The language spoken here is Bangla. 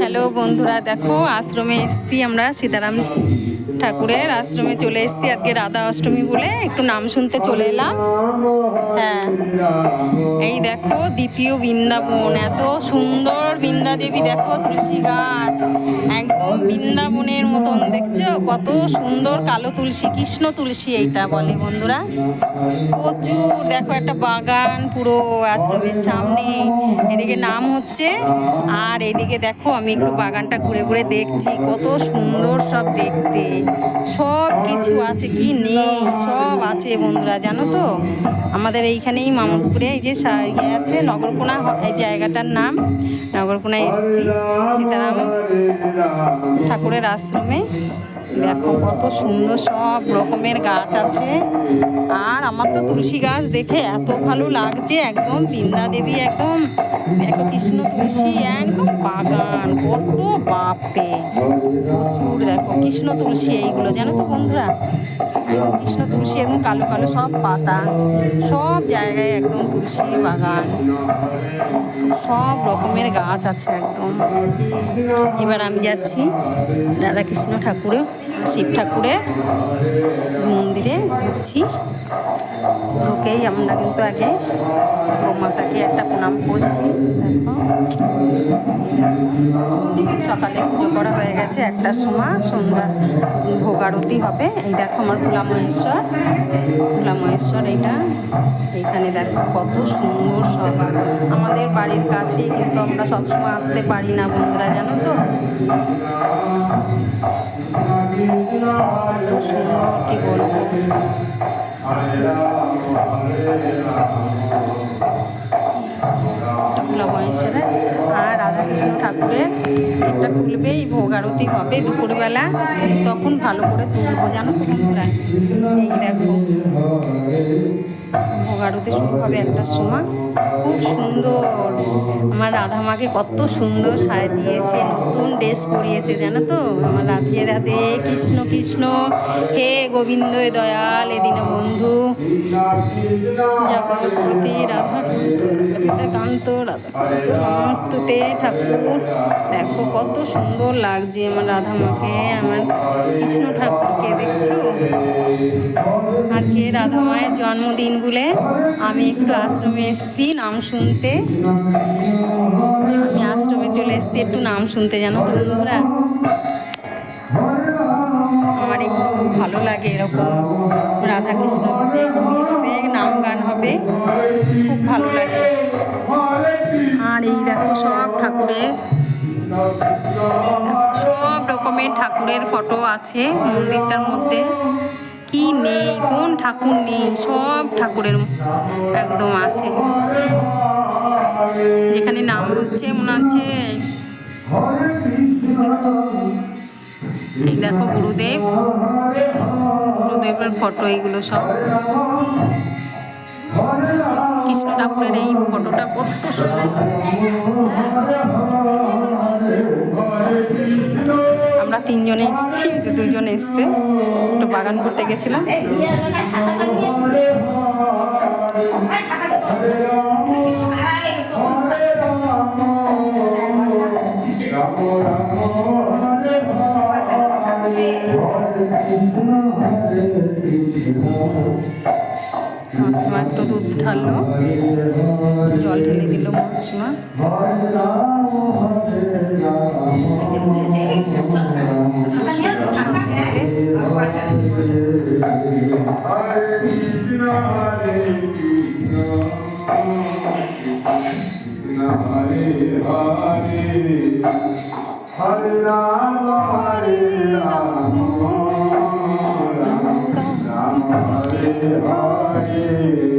হ্যালো বন্ধুরা, দেখো, আশ্রমে এসছি আমরা, সীতারাম ঠাকুরের আশ্রমে চলে এসছি আজকে রাধা অষ্টমী বলে, একটু নাম শুনতে চলে এলাম। হ্যাঁ এই দেখো, দ্বিতীয় বৃন্দাবন, এত সুন্দর বৃন্দা দেবী দেখো তুলসী গাছ। একদম বৃন্দাবনের মতন, দেখছ? কত সুন্দর কালো তুলসী, কৃষ্ণ তুলসী এইটা বলে বন্ধুরা। প্রচুর, দেখো একটা বাগান পুরো আশ্রমের সামনে। এদিকে নাম হচ্ছে, আর এদিকে দেখো আমি একটু বাগানটা ঘুরে ঘুরে দেখছি, কত সুন্দর সব দেখতে। সব কিছু আছে কি নেই, সব আছে বন্ধুরা, জানো তো? আমাদের এইখানেই মামুদপুরে এই যে ইয়ে আছে, নগরকোনা জায়গাটার নাম। নগরকোনায় এসছি সীতারাম ঠাকুরের আশ্রমে। দেখো কত সুন্দর সব রকমের গাছ আছে। আর আমার তো তুলসী গাছ দেখে এত ভালো লাগছে, একদম বৃন্দা দেবী, একদম দেখো কৃষ্ণ তুলসী, একদম বাগান, কত বাপে প্রচুর দেখো, কৃষ্ণ তুলসী এইগুলো, জানো তো বন্ধুরা? কৃষ্ণ তুলসী, একদম কালো কালো সব পাতা, সব জায়গায় একদম তুলসী বাগান। সব রকমের গাছ আছে একদম। এবার আমি যাচ্ছি রাধাকৃষ্ণ ঠাকুরের শিব ঠাকুরের মন্দিরে ঘুরছি ঢুকেই আমরা কিন্তু আগে মাতাকে একটা প্রণাম করছি। দেখো। সকালে পুজো করা হয়ে গেছে একটার সময়, সন্ধ্যা ভোগ আরতি হবে। এই দেখো আমার ভোলা মহেশ্বর ভোলা মহেশ্বর এইটা এইখানে দেখো কত সুন্দর সব। আমাদের বাড়ির কাছেই কিন্তু আমরা সবসময় আসতে পারি না বন্ধুরা, জানো তো? কি বলব ভোলা মহেশ্বরে আর রাধাকৃষ্ণ ঠাকুরের এটা খুলবেই ভোগ আরতি হবে দুপুরবেলা। তখন ভালো করে তুলবো জানো তো এই দেখো, ভোগ আরতি শুরু হবে একটার সময়। খুব সুন্দর। আমার রাধা মাকে কত সুন্দর সাজিয়েছে, নতুন ড্রেস পরিয়েছে, জানো তো? আমার রাধে রাধে, কৃষ্ণ কৃষ্ণ, হে গোবিন্দ দয়াল, এদিন বন্ধু। জগৎপতি রাধা কান্ত, রাধা নমস্তুতে। ঠাকুর। দেখো কত সুন্দর লাগছে আমার রাধা মাকে আমার কৃষ্ণ ঠাকুরকে, দেখছ? আজকে রাধা মায়ের জন্মদিন বলে আমি একটু আশ্রমে এসেছি নাম শুনতে। আমি আশ্রমে চলে এসেছি, একটু নাম শুনতে জানো তো বন্ধুরা? আমার একটু ভালো লাগে এরকম রাধাকৃষ্ণ হবে নাম গান হবে, খুব ভালো লাগে। ঠাকুরের সব রকমের ঠাকুরের ফটো আছে মন্দিরটার মধ্যে। কি নেই? কোন ঠাকুর নেই? সব ঠাকুরের একদম আছে। যেখানে নাম হচ্ছে, মনে হচ্ছে এই দেখো গুরুদেব। গুরুদেবের ফটো, এইগুলো সব। কৃষ্ণ ঠাকুরের এই ফটোটা? কত আমরা তিনজনে এসেছি দুজনে এসছে। একটু বাগান করতে গেছিলাম। মাসিমা একটু দুধ ঢাললো জল ঢেলে দিল মাসিমা Hare Ram, Hare হায়